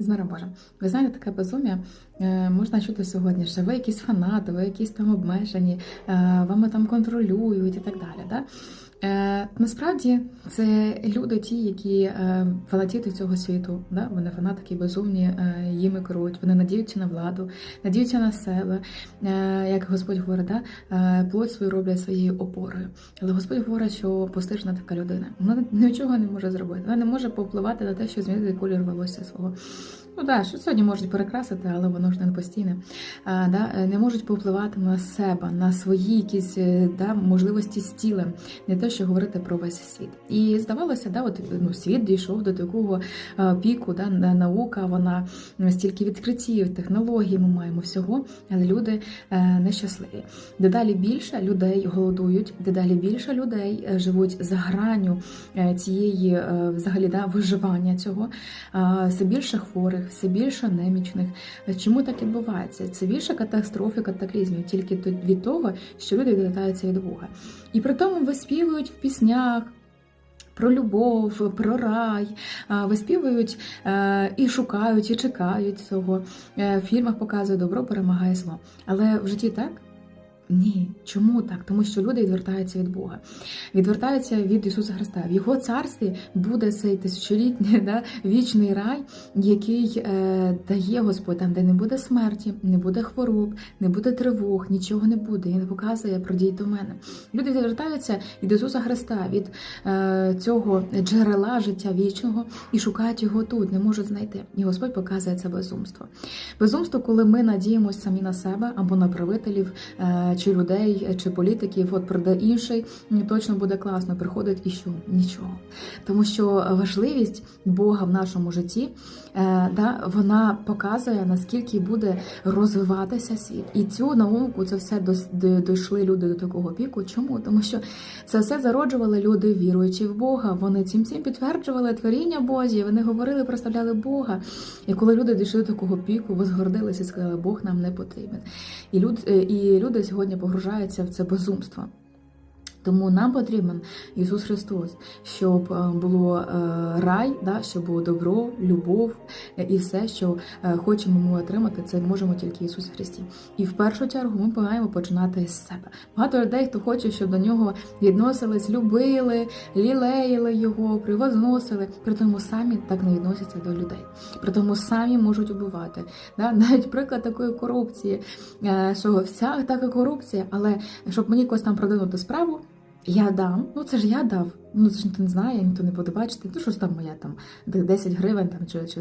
З миром Божим. Ви знаєте, таке безум'я е, можна чути сьогодні, що ви якісь фанати, ви якісь там обмежені, е, вами там контролюють і так далі. Да? Е, насправді це люди, ті, які е, фанатіти цього світу. Да? Вони фанатики безумні, е, їми керують, вони надіються на владу, надіються на себе. Е, як Господь говорить, да? е, плоть свою роблять своєю опорою. Але Господь говорить, що постижна така людина. Вона нічого не може зробити. Вона не може повпливати на те, що змінити колір волосся свого. Ну так, що сьогодні можуть перекрасити, але воно ж не постійне. А, да, е, не можуть повпливати на себе, на свої якісь е, да, можливості з тілем, не те, що говорити про весь світ. І здавалося, да, от, ну, світ дійшов до такого е, піку, да, наука, вона стільки відкриттів, технологій ми маємо всього, але люди е, нещасливі. Дедалі більше людей голодують, дедалі більше людей е, живуть за гранню цієї взагалі да, виживання цього. Все більше хворих, все більше немічних. Чому так відбувається? Це більше катастрофи, катаклізмів, тільки від того, що люди відвертаються від Бога. І при тому виспівують в піснях. Про любов, про рай, виспівують е, і шукають, і чекають цього. Е, В фільмах показує добро перемагає зло. Але в житті так? Ні. Чому так? Тому що люди відвертаються від Бога, відвертаються від Ісуса Христа. В Його царстві буде цей тисячолітній да, вічний рай, який е, дає Господь, там, де не буде смерті, не буде хвороб, не буде тривог, нічого не буде. Він показує пройдіть до мене. Люди відвертаються від Ісуса Христа, від е, цього джерела життя вічного і шукають його тут, не можуть знайти. І Господь показує це безумство. Безумство, коли ми надіємося самі на себе або на правителів, е, чи людей, чи політиків, от прийде інший, точно буде класно. Приходить і що? Нічого. Тому що важливість Бога в нашому житті, е, да, вона показує, наскільки буде розвиватися світ. І цю науку, це все дійшли люди до такого піку. Чому? Тому що це все зароджували люди, віруючи в Бога. Вони цим всім підтверджували творіння Божі. Вони говорили, проставляли Бога. І коли люди дійшли до такого піку, возгордилися і сказали, Бог нам не потрібен. І люд, е, і люди сьогодні погружаються в це безумство. Тому нам потрібен Ісус Христос, щоб е, було е, рай, да, щоб було добро, любов е, і все, що хочемо ми отримати, це можемо тільки в Ісусі Христі. І в першу чергу ми маємо починати з себе. Багато людей, хто хоче, щоб до нього відносились, любили, лілеїли його, привозносили, при тому самі так не відносяться до людей. При тому самі можуть убивати. Да? Навіть приклад такої корупції, що вся така корупція, але щоб мені когось там продвинути справу. Я дам, ну це ж я дав. Ну це ж ніхто не знає, ніхто не буде бачити. Ну що там моя там 10 гривень там чи, чи